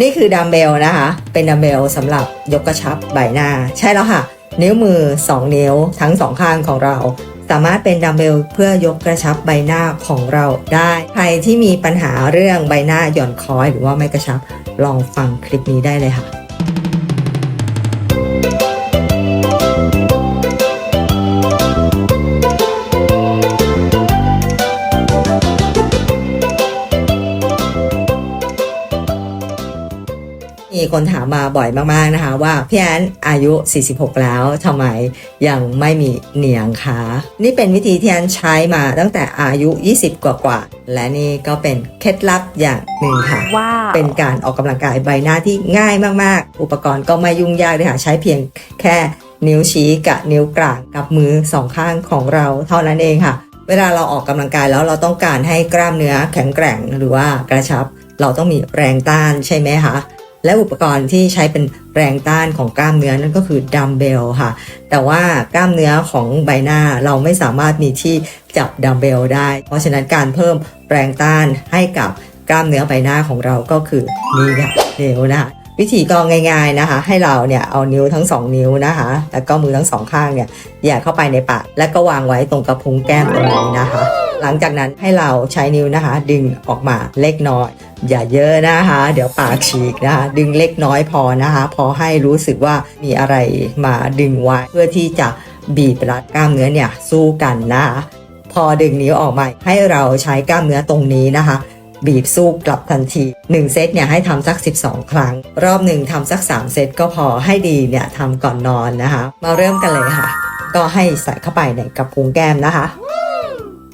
นี่คือดัมเบลนะคะ เป็นดัมเบลสำหรับยกกระชับใบหน้า ใช่แล้วค่ะ นิ้วมือ 2 นิ้วทั้งสองข้างของเรา สามารถเป็นดัมเบลเพื่อยกกระชับใบหน้าของเราได้ ใครที่มีปัญหาเรื่องใบหน้าหย่อนคล้อยหรือว่าไม่กระชับ ลองฟังคลิปนี้ได้เลยค่ะ มีคนถามมาบ่อยมากๆนะคะ ว่าพี่แอนอายุ 46 แล้วทำไมยังไม่มีเหนียงขานี่เป็นวิธีที่แอนใช้มาตั้งแต่อายุ 20 กว่าๆและนี่ก็เป็นเคล็ดลับอย่างหนึ่งค่ะว้าวเป็นการออกกำลังกายใบหน้าที่ง่ายมากๆ อุปกรณ์ก็ไม่ยุ่งยากเลยค่ะ ใช้เพียงแค่นิ้วชี้กับนิ้วกลางกับมือสองข้างของเราเท่านั้นเองค่ะ เวลาเราออกกำลังกายแล้วเราต้องการให้กล้ามเนื้อแข็งแกร่งหรือว่ากระชับ เราต้องมีแรงต้านใช่ไหมคะ และอุปกรณ์ที่ใช้เป็นแรงต้านของกล้ามเนื้อนั่นก็คือดัมเบลค่ะ แต่ว่ากล้ามเนื้อของใบหน้าเราไม่สามารถมีที่จับดัมเบลได้ เพราะฉะนั้นการเพิ่มแรงต้านให้กับกล้ามเนื้อใบหน้าของเราก็คือนี่ค่ะนิ้วนะคะวิธีก็ง่าย ๆนะคะ ให้เราเนี่ยเอานิ้วทั้งสองนิ้วนะคะ แล้วก็มือทั้งสองข้างเนี่ยแย่เข้าไปในปาก แล้วก็วางไว้ตรงกระพุ้งแก้มตรงนี้นะคะ หลังจากนั้นให้เราใช้นิ้วนะคะ ดึงออกมาเล็กน้อย อย่าเยอะนะคะ เดี๋ยวปากฉีกนะคะ ดึงเล็กน้อยพอนะคะ พอให้รู้สึกว่ามีอะไรมาดึงไว้เพื่อที่จะบีบรัดกล้ามเนื้อเนี่ยสู้กันนะคะพอดึงนิ้วออกมาให้เราใช้กล้ามเนื้อตรงนี้นะคะบีบสู้กลับทันที 1 เซตเนี่ยให้ทำสัก 12 ครั้ง รอบหนึ่งทำสัก 3 เซตก็พอให้ดีเนี่ยทำก่อนนอนนะคะ มาเริ่มกันเลยค่ะ ก็ให้ใส่เข้าไปในกระพุ้งแก้มนะคะ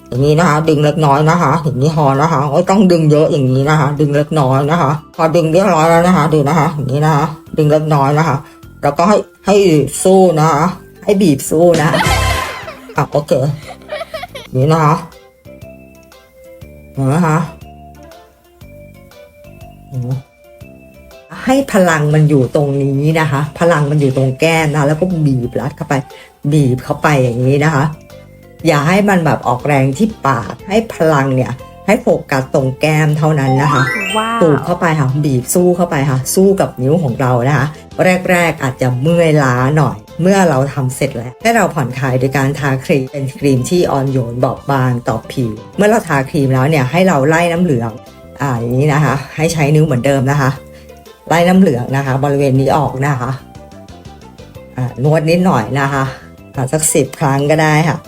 อย่างนี้นะคะ ดึงเล็กน้อยนะคะอย่างนี้พอนะคะไม่ต้องดึงเยอะอย่างนี้นะคะ ดึงเล็กน้อยนะคะ พอดึงเรียบร้อยแล้วนะคะดูนะคะ อย่างนี้นะคะ ดึงเล็กน้อยนะคะ แล้วก็ให้ให้สู้นะคะ ให้บีบสู้นะอะโอเคนี้นะคะเห็นไหมคะให้พลังมันอยู่ตรงนี้นะคะ พลังมันอยู่ตรงแก้มนะแล้วก็บีบรัดเข้าไป บีบเข้าไปอย่างนี้นะคะ อย่าให้มันแบบออกแรงที่ปากให้พลังเนี่ย ให้โฟกัสตรงแก้มเท่านั้นนะคะว้าวตูบเข้าไปค่ะบีบสู้เข้าไปค่ะ สู้กับนิ้วของเรานะคะ แรกๆอาจจะเมื่อยล้าหน่อย เมื่อเราทำเสร็จแล้ว ให้เราผ่อนคลายโดยการทาครีมเป็นครีมที่อ่อนโยนบอบบางต่อผิว เมื่อเราทาครีมแล้วเนี่ยให้เราไล่น้ำเหลืองอ่าอย่างนี้นะคะ ให้ใช้นิ้วเหมือนเดิมนะคะ ไล่น้ำเหลืองนะคะ บริเวณนี้ออกนะคะอ่านวดนิดหน่อยนะคะอ่าสักสิบครั้งก็ได้ค่ะอ่า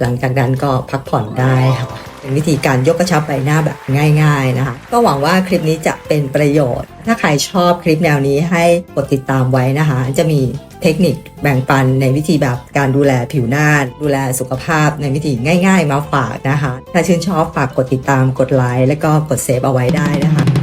หลังจากนั้นก็พักผ่อนได้ค่ะเป็นวิธีการยกกระชับใบหน้าแบบง่าย ๆนะคะ ก็หวังว่าคลิปนี้จะเป็นประโยชน์ ถ้าใครชอบคลิปแนวนี้ให้กดติดตามไว้นะคะ จะมีเทคนิคแบ่งปันในวิธีแบบการดูแลผิวหน้า ดูแลสุขภาพในวิธีง่าย ๆ มาฝากนะคะ ถ้าชื่นชอบฝากกดติดตามกดไลค์และก็กดเซฟเอาไว้ได้นะคะ